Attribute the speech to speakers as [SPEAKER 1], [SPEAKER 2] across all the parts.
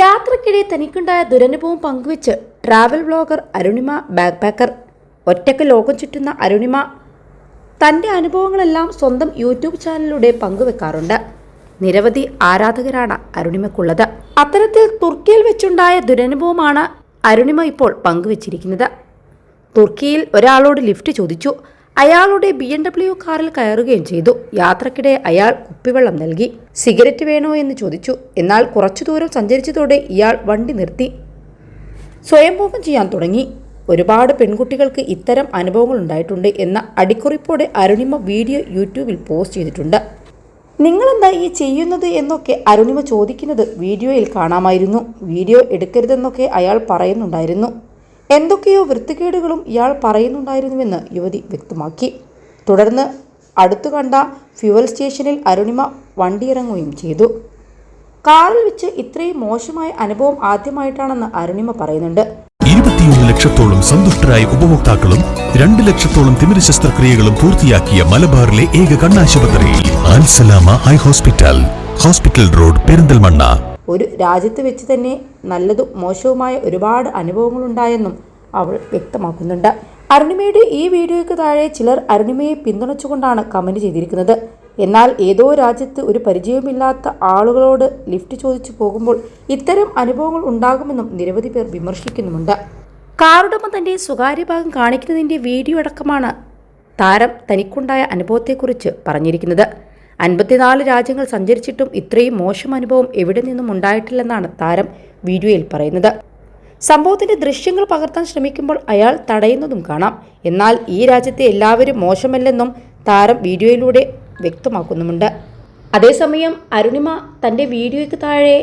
[SPEAKER 1] യാത്രക്കിടെ തനിക്കുണ്ടായ ദുരനുഭവം പങ്കുവെച്ച് travel vlogger Arunima backpacker ഒറ്റയ്ക്ക് ലോകം ചുറ്റുന്ന അരുണിമ തന്റെ അനുഭവങ്ങളെല്ലാം സ്വന്തം യൂട്യൂബ് ചാനലിലൂടെ പങ്കുവെക്കാറുണ്ട്. നിരവധി ആരാധകരാണ് അരുണിമയ്ക്കുള്ളത്. അത്തരത്തിൽ തുർക്കിയിൽ വെച്ചുണ്ടായ ദുരനുഭവമാണ് അരുണിമ ഇപ്പോൾ പങ്കുവച്ചിരിക്കുന്നത്. തുർക്കിയിൽ ഒരാളോട് ലിഫ്റ്റ് ചോദിച്ചു. അയാളുടെ ബി എം ഡബ്ല്യു കാറിൽ കയറുകയും ചെയ്തു. യാത്രക്കിടെ അയാൾ കുപ്പിവെള്ളം നൽകി. സിഗരറ്റ് വേണോ? എന്ന് ചോദിച്ചു. എന്നാൽ കുറച്ചു ദൂരം സഞ്ചരിച്ചതോടെ ഇയാൾ വണ്ടി നിർത്തി. സ്വയംഭോഗം ചെയ്യാൻ തുടങ്ങി. ഒരുപാട് പെൺകുട്ടികൾക്ക് ഇത്തരം അനുഭവങ്ങൾ ഉണ്ടായിട്ടുണ്ട് എന്ന അടിക്കുറിപ്പോടെ അരുണിമ വീഡിയോ യൂട്യൂബിൽ പോസ്റ്റ് ചെയ്തിട്ടുണ്ട്. നിങ്ങളെന്താ ഈ ചെയ്യുന്നത്? എന്നൊക്കെ അരുണിമ ചോദിക്കുന്നത് വീഡിയോയിൽ കാണാമായിരുന്നു. വീഡിയോ എടുക്കരുതെന്നൊക്കെ അയാൾ പറയുന്നുണ്ടായിരുന്നു. എന്തൊക്കെയോ വൃത്തികേടുകളും ഇയാൾ പറയുന്നുണ്ടായിരുന്നുവെന്ന് യുവതി വ്യക്തമാക്കി. തുടർന്ന് അടുത്തു കണ്ട ഫ്യുവൽ സ്റ്റേഷനിൽ അരുണിമ വണ്ടിയിറങ്ങുകയും ചെയ്തു. കാറിൽ വെച്ച് ഇത്രയും മോശമായ അനുഭവം ആദ്യമായിട്ടാണെന്ന് അരുണിമ പറയുന്നുണ്ട്.
[SPEAKER 2] ഇരുപത്തിയൊന്ന് ലക്ഷത്തോളം സന്തുഷ്ടരായ ഉപഭോക്താക്കളും രണ്ട് ലക്ഷത്തോളം തിമിര ശസ്ത്രക്രിയകളും പൂർത്തിയാക്കിയ മലബാറിലെ ഏക കണ്ണാശുപത്രി eye hospital. Hospital road Perinthalmanna.
[SPEAKER 1] ഒരു രാജ്യത്ത് വെച്ച് തന്നെ നല്ലതും മോശവുമായ ഒരുപാട് അനുഭവങ്ങളുണ്ടായെന്നും അവൾ വ്യക്തമാക്കുന്നുണ്ട്. അരുണിമയുടെ ഈ വീഡിയോയ്ക്ക് താഴെ ചിലർ അരുണിമയെ പിന്തുണച്ചുകൊണ്ടാണ് കമന്റ് ചെയ്തിരിക്കുന്നത്. എന്നാൽ ഏതോ രാജ്യത്ത് ഒരു പരിചയമില്ലാത്ത ആളുകളോട് ലിഫ്റ്റ് ചോദിച്ചു പോകുമ്പോൾ ഇത്തരം അനുഭവങ്ങൾ ഉണ്ടാകുമെന്നും നിരവധി പേർ വിമർശിക്കുന്നുമുണ്ട്. കാറുടമ തന്റെ സ്വകാര്യ ഭാഗം കാണിക്കുന്നതിന്റെ വീഡിയോ അടക്കമാണ് താരം തനിക്കുണ്ടായ അനുഭവത്തെക്കുറിച്ച് പറഞ്ഞിരിക്കുന്നത്. അൻപത്തിനാല് രാജ്യങ്ങൾ സഞ്ചരിച്ചിട്ടും ഇത്രയും മോശം അനുഭവം എവിടെ നിന്നും ഉണ്ടായിട്ടില്ലെന്നാണ് താരം വീഡിയോയിൽ പറയുന്നത്. സംഭവത്തിന്റെ ദൃശ്യങ്ങൾ പകർത്താൻ ശ്രമിക്കുമ്പോൾ അയാൾ തടയുന്നതും കാണാം. എന്നാൽ ഈ രാജ്യത്തെ എല്ലാവരും മോശമല്ലെന്നും താരം വീഡിയോയിലൂടെ വ്യക്തമാക്കുന്നുമുണ്ട്. അതേസമയം അരുണിമ തന്റെ വീഡിയോയ്ക്ക് താഴെ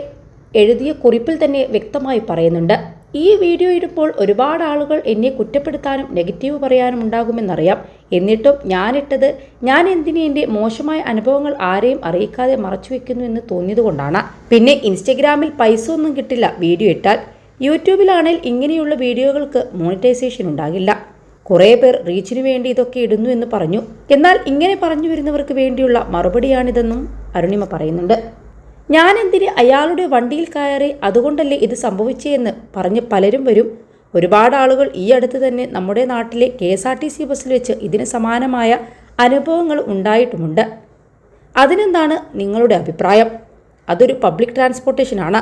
[SPEAKER 1] എഴുതിയ കുറിപ്പിൽ തന്നെ വ്യക്തമായി പറയുന്നുണ്ട്. ഈ വീഡിയോ ഇടുമ്പോൾ ഒരുപാട് ആളുകൾ എന്നെ കുറ്റപ്പെടുത്താനും നെഗറ്റീവ് പറയാനും ഉണ്ടാകുമെന്നറിയാം. എന്നിട്ടും ഞാനിട്ടത് ഞാൻ എന്തിനെ എന്റെ മോശമായ അനുഭവങ്ങൾ ആരെയും അറിയിക്കാതെ മറച്ചു വെക്കുന്നു എന്ന് തോന്നിയതുകൊണ്ടാണ്. പിന്നെ ഇൻസ്റ്റഗ്രാമിൽ പൈസ ഒന്നും കിട്ടില്ല വീഡിയോ ഇട്ടാൽ. യൂട്യൂബിലാണെങ്കിൽ ഇങ്ങനെയുള്ള വീഡിയോകൾക്ക് മോണിറ്റൈസേഷൻ ഉണ്ടാകില്ല. കുറേ പേർ റീച്ചിന് വേണ്ടി ഇതൊക്കെ ഇടുന്നു എന്ന് പറഞ്ഞു. എന്നാൽ ഇങ്ങനെ പറഞ്ഞു വരുന്നവർക്ക് വേണ്ടിയുള്ള മറുപടിയാണിതെന്നും അരുണിമ പറയുന്നുണ്ട്. ഞാൻ എന്തിന് അയാളുടെ വണ്ടിയിൽ കയറി അതുകൊണ്ടല്ലേ ഇത് സംഭവിച്ചതെന്ന് പറഞ്ഞ് പലരും വരും. ഒരുപാട് ആളുകൾ ഈ അടുത്ത് തന്നെ നമ്മുടെ നാട്ടിലെ K S R T C ബസ്സിൽ വെച്ച് ഇതിന് സമാനമായ അനുഭവങ്ങൾ ഉണ്ടായിട്ടുമുണ്ട്. അതിനെന്താണ് നിങ്ങളുടെ അഭിപ്രായം? അതൊരു പബ്ലിക് ട്രാൻസ്പോർട്ടേഷനാണ്.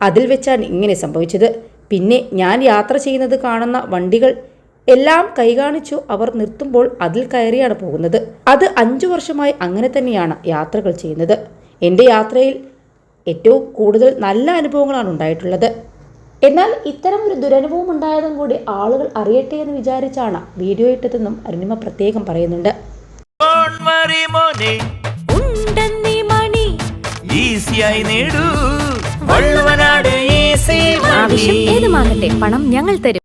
[SPEAKER 1] അതിൽ വെച്ചാണ് ഇങ്ങനെ സംഭവിച്ചത്. പിന്നെ ഞാൻ യാത്ര ചെയ്യുന്നത് കാണുന്ന വണ്ടികൾ എല്ലാം കൈകാണിച്ചു അവർ നിർത്തുമ്പോൾ അതിൽ കയറിയാണ് പോകുന്നത്. അത് അഞ്ചു വർഷമായി അങ്ങനെ തന്നെയാണ് യാത്രകൾ ചെയ്യുന്നത്. എന്റെ യാത്രയിൽ ഏറ്റവും കൂടുതൽ നല്ല അനുഭവങ്ങളാണ് ഉണ്ടായിട്ടുള്ളത്. എന്നാൽ ഇത്തരം ഒരു ദുരനുഭവം ഉണ്ടായതും കൂടി ആളുകൾ അറിയട്ടെ എന്ന് വിചാരിച്ചാണ് വീഡിയോ ഇട്ടതെന്നും അരുണിമ പ്രത്യേകം പറയുന്നുണ്ട്.
[SPEAKER 3] Don't worry, മോനെ.
[SPEAKER 4] ഉണ്ടെന്നീ മണി.
[SPEAKER 3] ഈസിയായി നേടൂ. വള്ളുവനാട് ഈസി
[SPEAKER 4] ആവശ്യം ഏതുമാകട്ടെ പണം ഞങ്ങൾ തരും.